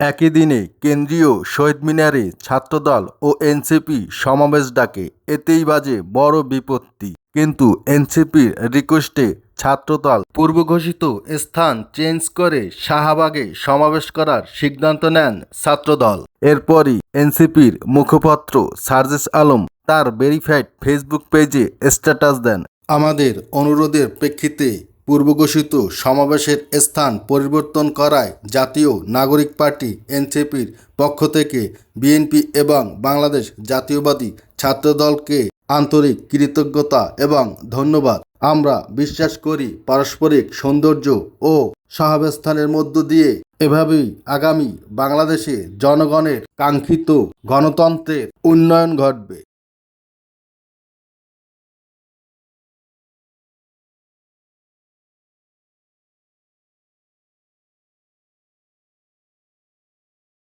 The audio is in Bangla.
একই দিনে কেন্দ্রীয় শহীদ মিনারে ছাত্রদল ও এনসিপি সমাবেশ ডাকে, এতেই বাজে বড় বিপত্তি। কিন্তু এনসিপির রিকোয়েস্টে ছাত্রদল পূর্বঘোষিত স্থান চেঞ্জ করে শাহবাগে সমাবেশ করার সিদ্ধান্ত নেন ছাত্রদল। এরপরই এনসিপির মুখপাত্র সার্জিস আলম তার ভেরিফাইড ফেসবুক পেজে স্ট্যাটাস দেন। আমাদের অনুরোধের প্রেক্ষিতে পূর্বঘোষিত সমাবেশের স্থান পরিবর্তন করায় জাতীয় নাগরিক পার্টি, এনসিপির পক্ষ থেকে বিএনপি এবং বাংলাদেশ জাতীয়বাদী ছাত্রদলকে আন্তরিক কৃতজ্ঞতা এবং ধন্যবাদ। আমরা বিশ্বাস করি পারস্পরিক সৌন্দর্য ও সহাবস্থানের মধ্য দিয়ে এভাবেই আগামী বাংলাদেশে জনগণের কাঙ্ক্ষিত গণতন্ত্রের উন্নয়ন ঘটবে।